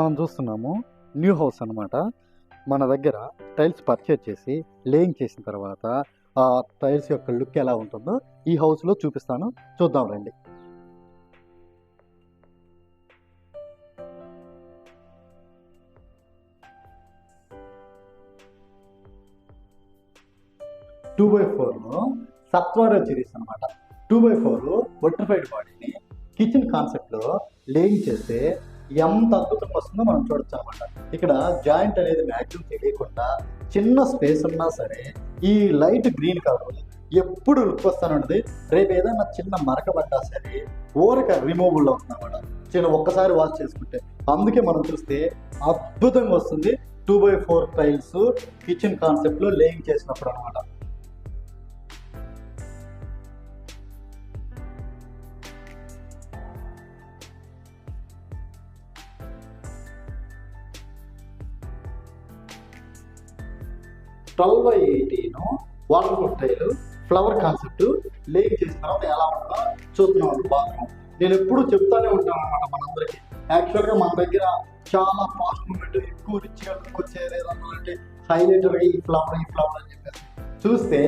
మనం చూస్తున్నాము new house అన్నమాట. మన దగ్గర టైల్స్ పర్చేజ్ చేసి లేయింగ్ చేసిన తర్వాత ఆ టైల్స్ యొక్క లుక్ ఎలా ఉంటుందో ఈ హౌస్లో చూపిస్తాను. చూద్దాం రండి. టూ బై ఫోర్లో సత్వర సిరీస్ అనమాట టూ బై ఫోర్ బొట్రిఫైడ్ బాడీని కిచెన్ కాన్సెప్ట్లో లేయింగ్ చేస్తే ఎంత అద్భుతం వస్తుందో మనం చూడొచ్చు అనమాట ఇక్కడ జాయింట్ అనేది మ్యాక్సిమం తెలియకుండా చిన్న స్పేస్ ఉన్నా సరే ఈ లైట్ గ్రీన్ కలర్ ఎప్పుడు లుక్ వస్తానండి రేపు ఏదైనా చిన్న మరక పడ్డా సరే ఊరక రిమూవబుల్ అవుతుంది అనమాట చిన్న ఒక్కసారి వాష్ చేసుకుంటే. అందుకే మనం చూస్తే అద్భుతంగా వస్తుంది. Two by four tiles kitchen కాన్సెప్ట్లో లేయింగ్ చేసినప్పుడు అనమాట twelve by eighteen waterproof tile flower concept lake చేసిన తర్వాత ఎలా ఉంటుందో చూస్తున్నాం బాత్రూమ్ నేను ఎప్పుడు చెప్తానే ఉంటాను అనమాట మనందరికి. యాక్చువల్గా మన దగ్గర చాలా ఫాస్ట్ మూమెంట్ ఎక్కువ రిచ్గా వచ్చేది అంటే హైలైటర్ ఈ ఫ్లవర్ ఈ ఫ్లవర్ అని చెప్పేసి. చూస్తే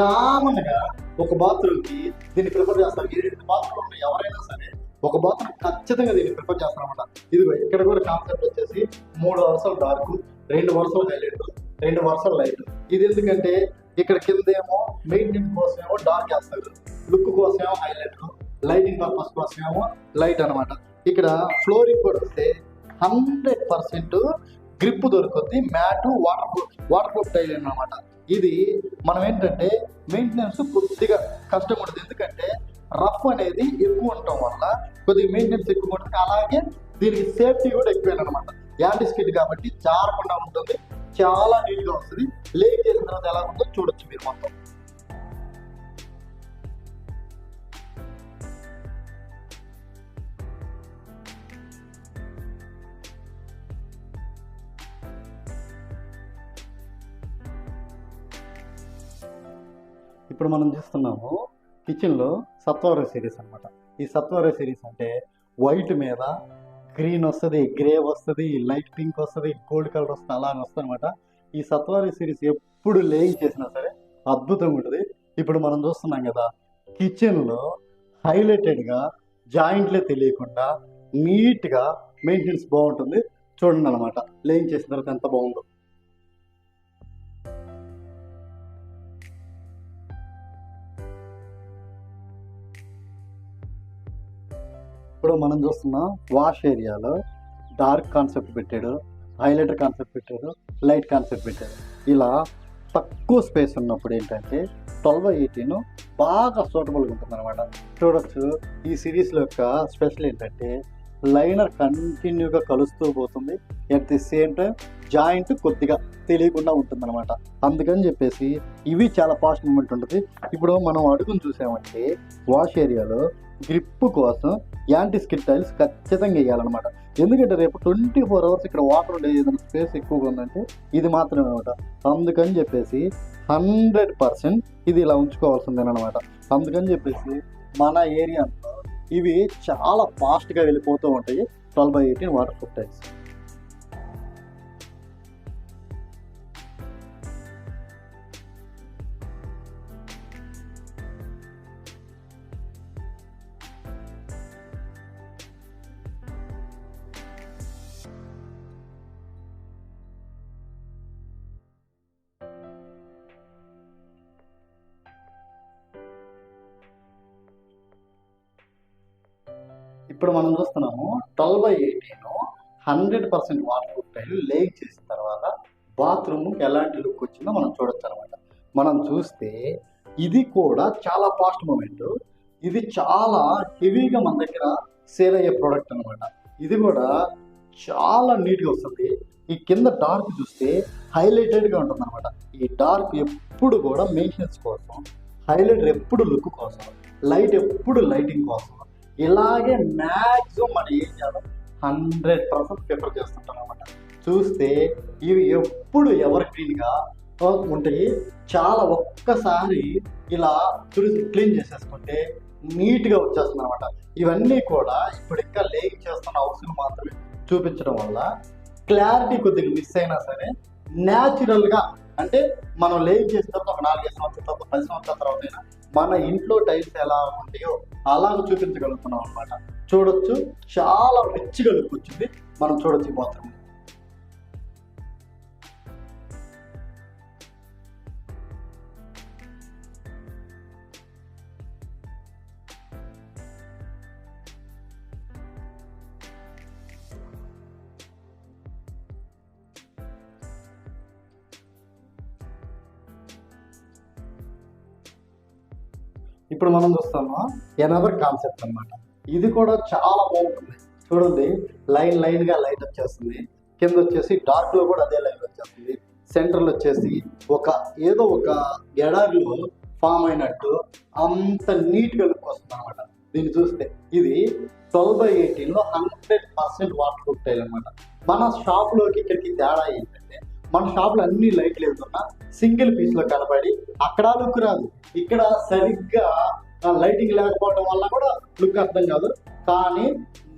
కామన్గా ఒక బాత్రూమ్కి దీన్ని ప్రిఫర్ చేస్తారు. ఈ రెండు బాత్రూమ్ ఉన్నాయి ఎవరైనా సరే ఒక బాత్రూమ్ ఖచ్చితంగా దీన్ని ప్రిఫర్ చేస్తారనమాట ఇది ఇక్కడ కూడా కాన్సెప్ట్ వచ్చేసి మూడు వరుసలు డార్క్ రెండు వరుసలు హైలైట్ రెండు వరుసలు లైట్. ఇది ఎందుకంటే ఇక్కడ కింద ఏమో మెయింటెనెన్స్ కోసం ఏమో డార్క్ వేస్తారు. లుక్ కోసం ఏమో హైలైట్. లైటింగ్ పర్పస్ కోసం ఏమో లైట్ అనమాట ఇక్కడ ఫ్లోరింగ్ కూడా వస్తే హండ్రెడ్ పర్సెంట్ గ్రిప్ దొరుకుతుంది matt waterproof waterproof tile అనమాట ఇది మనం ఏంటంటే మెయింటెనెన్స్ కొద్దిగా కష్టం ఉంటుంది ఎందుకంటే రఫ్ అనేది ఎక్కువ ఉండటం వల్ల కొద్దిగా మెయింటెనెన్స్ ఎక్కువ ఉంటుంది అలాగే దీనికి సేఫ్టీ కూడా ఎక్కువ అనమాట యాంటీ స్కిట్ కాబట్టి జారకుండా ఉంటుంది. చాలా నీట్గా వస్తుంది. లేట్ చేసిన తర్వాత ఎలా ఉందో చూడొచ్చు మీరు మొత్తం. ఇప్పుడు మనం చూస్తున్నాము కిచెన్లో సత్వర సిరీస్ అన్నమాట. ఈ సత్వర సిరీస్ అంటే వైట్ మీద గ్రీన్ వస్తుంది గ్రే వస్తుంది లైట్ పింక్ వస్తుంది గోల్డ్ కలర్ వస్తుంది అలా వస్తుంది అనమాట ఈ సత్వారి సిరీస్ ఎప్పుడు లేయింగ్ చేసినా సరే అద్భుతంగా ఉంటుంది. ఇప్పుడు మనం చూస్తున్నాం కదా కిచెన్లో హైలైటెడ్గా జాయింట్లే తెలియకుండా నీట్గా మెయింటెనెన్స్ బాగుంటుంది. చూడండి అనమాట లేయింగ్ చేసిన తర్వాత ఎంత బాగుందో. ఇప్పుడు మనం చూస్తున్నాం వాష్ ఏరియాలో డార్క్ కాన్సెప్ట్ పెట్టాడు హైలైటర్ కాన్సెప్ట్ పెట్టాడు లైట్ కాన్సెప్ట్ పెట్టాడు. ఇలా తక్కువ స్పేస్ ఉన్నప్పుడు ఏంటంటే ట్వెల్వ్ ఎయిటీన్ బాగా సూటబుల్గా ఉంటుంది అనమాట చూడొచ్చు ఈ సిరీస్లో యొక్క స్పెషల్ ఏంటంటే లైనర్ కంటిన్యూగా కలుస్తూ పోతుంది at the same time joint కొద్దిగా తెలియకుండా ఉంటుంది అనమాట అందుకని చెప్పేసి ఇవి చాలా ఫాస్ట్ మూమెంట్ ఉంటుంది. ఇప్పుడు మనం అడుగును చూసామంటే వాష్ ఏరియాలో గ్రిప్ కోసం యాంటీ స్కిన్ టైల్స్ ఖచ్చితంగా వేయాలన్నమాట. ఎందుకంటే రేపు ట్వంటీ ఫోర్ అవర్స్ ఇక్కడ వాటర్ ఉండే ఏదైనా స్పేస్ ఎక్కువగా ఉందంటే ఇది మాత్రమే అనమాట అందుకని చెప్పేసి హండ్రెడ్ పర్సెంట్ ఇది ఇలా ఉంచుకోవాల్సిందేనమాట అందుకని చెప్పేసి మన ఏరియాలో ఇవి చాలా ఫాస్ట్గా వెళ్ళిపోతూ ఉంటాయి. Twelve by eighteen waterproof tiles. ఇప్పుడు మనం చూస్తున్నాము twelve by eighteen hundred percent waterproof tile lake చేసిన తర్వాత బాత్రూమ్కి ఎలాంటి లుక్ వచ్చిందో మనం చూడొచ్చు అనమాట మనం చూస్తే ఇది కూడా చాలా ఫాస్ట్ మూమెంట్ ఇది చాలా హెవీగా మన దగ్గర సేల్ అయ్యే ప్రోడక్ట్ అనమాట ఇది కూడా చాలా నీట్గా వస్తుంది. ఈ కింద డార్క్ చూస్తే హైలైటెడ్గా ఉంటుంది అనమాట ఈ డార్క్ ఎప్పుడు కూడా మెయింటెనెన్స్ కోసం హైలైటర్ ఎప్పుడు లుక్ కోసం లైట్ ఎప్పుడు లైటింగ్ కోసం ఇలాగే మ్యాక్సిమం మన ఏరియాలో హండ్రెడ్ పర్సెంట్ ప్రిఫర్ చేస్తుంటాం అనమాట చూస్తే ఇవి ఎప్పుడు ఎవర్ క్లీన్గా ఉంటాయి. చాలా ఒక్కసారి ఇలా తుడిసి క్లీన్ చేసేసుకుంటే నీట్గా వచ్చేస్తుంది అనమాట ఇవన్నీ కూడా ఇప్పుడు ఇంకా లేక్ చేస్తున్న అవసరం మాత్రమే చూపించడం వల్ల క్లారిటీ కొద్దిగా మిస్ అయినా సరే న్యాచురల్గా అంటే మనం లేక్ చేసిన తర్వాత ఒక నాలుగైదు సంవత్సరాల తర్వాత పది సంవత్సరాల తర్వాత అయినా మన ఇంట్లో టైల్స్ ఎలా ఉంటాయో అలాగ చూపించగలుగుతున్నాం అనమాట చూడొచ్చు. చాలా రిచ్గా లుక్ వచ్చింది. మనం చూడొచ్చు ఈ బాత్రూమ్. ఇప్పుడు మనం చూస్తాము ఎనదర్ కాన్సెప్ట్ అన్నమాట. ఇది కూడా చాలా బాగుంటుంది. చూడండి లైన్ లైన్గా లైట్ వచ్చేస్తుంది. కింద వచ్చేసి డార్క్లో కూడా అదే లైన్ వచ్చేస్తుంది. సెంటర్లో వచ్చేసి ఒక ఏదో ఒక ఎడారిలో ఫామ్ అయినట్టు అంత నీట్గా లుక్ వస్తుంది అనమాట దీన్ని చూస్తే ఇది ట్వెల్వ్ బై ఎయిటీన్లో hundred percent waterproof tile అనమాట మన షాప్లోకి ఇక్కడికి తేడా ఏంటంటే మన షాప్లో అన్ని లైట్లు వెళ్తున్నా సింగిల్ పీస్లో కనబడి అక్కడ లుక్ రాదు. ఇక్కడ సరిగ్గా లైటింగ్ లేకపోవడం వల్ల కూడా లుక్ అర్థం కాదు. కానీ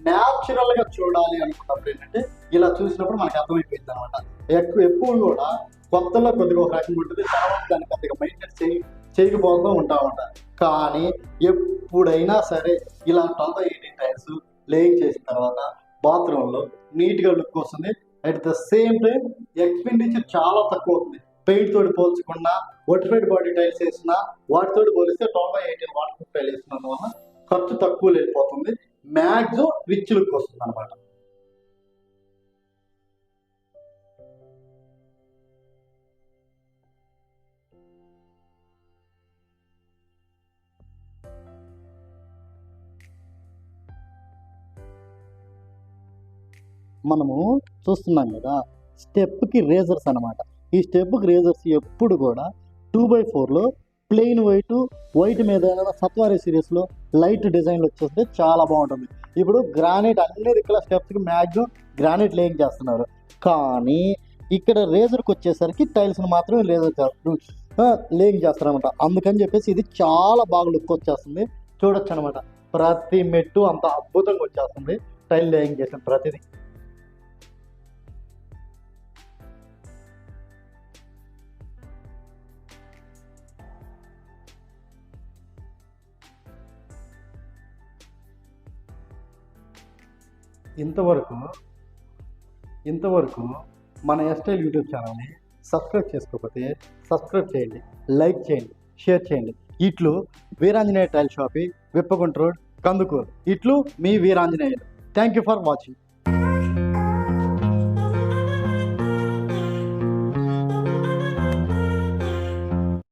న్యాచురల్గా చూడాలి అనుకున్నప్పుడు ఏంటంటే ఇలా చూసినప్పుడు మనకి అర్థమైపోయింది అనమాట ఎక్కువ ఎప్పుడు కూడా కొత్తలో కొద్దిగా ఒక రకంగా ఉంటుంది తర్వాత దాన్ని కొద్దిగా మెయింటైన్ చేయి చేయకపోతూ ఉంటామంట కానీ ఎప్పుడైనా సరే ఇలా ట్వెల్వ్ ఎయిటీన్ టైర్స్ లేయింగ్ చేసిన తర్వాత బాత్రూంలో నీట్గా లుక్ వస్తుంది. At the same time expenditure చాలా తక్కువ అవుతుంది పెయింట్ తోటి పోల్చకుండా ఒటిఫైడ్ బాడీ టైల్స్ వేసిన వాటితో పోలిస్తే టోటల్ ఎయిటీన్ వాటర్ టైల్ వేసినందు వలన ఖర్చు తక్కువ లేకపోతుంది. మ్యాక్సిమం రిచ్ లుక్ వస్తుంది అనమాట మనము చూస్తున్నాం కదా స్టెప్కి రేజర్స్ అనమాట ఈ స్టెప్కి రేజర్స్ ఎప్పుడు కూడా టూ బై ఫోర్లో ప్లెయిన్ వైట్ వైట్ మీద సత్వారి సిరీస్లో లైట్ డిజైన్లు వచ్చేస్తే చాలా బాగుంటుంది. ఇప్పుడు గ్రానైట్ అన్ని దిక్కుల స్టెప్స్కి మ్యాక్సిమం గ్రానైట్ లేయింగ్ చేస్తున్నారు. కానీ ఇక్కడ రేజర్కి వచ్చేసరికి టైల్స్ని మాత్రమే లేజర్ చేస్తారు లేయింగ్ చేస్తారనమాట అందుకని చెప్పేసి ఇది చాలా బాగా లుక్ వచ్చేస్తుంది. చూడొచ్చు అనమాట ప్రతి మెట్టు అంత అద్భుతంగా వచ్చేస్తుంది. టైల్ లేయింగ్ చేసిన ప్రతిదీ. ఇంతవరకు ఇంతవరకు మన ఎస్టైల్ యూట్యూబ్ ఛానల్ని సబ్స్క్రైబ్ చేసుకోకపోతే సబ్స్క్రైబ్ చేయండి లైక్ చేయండి షేర్ చేయండి. ఇట్లు వీరాంజనేయ టైల్ షాపి విప్పగుంట రోడ్ కందుకూరు. ఇట్లు మీ Veeranjaneyulu. Thank you for watching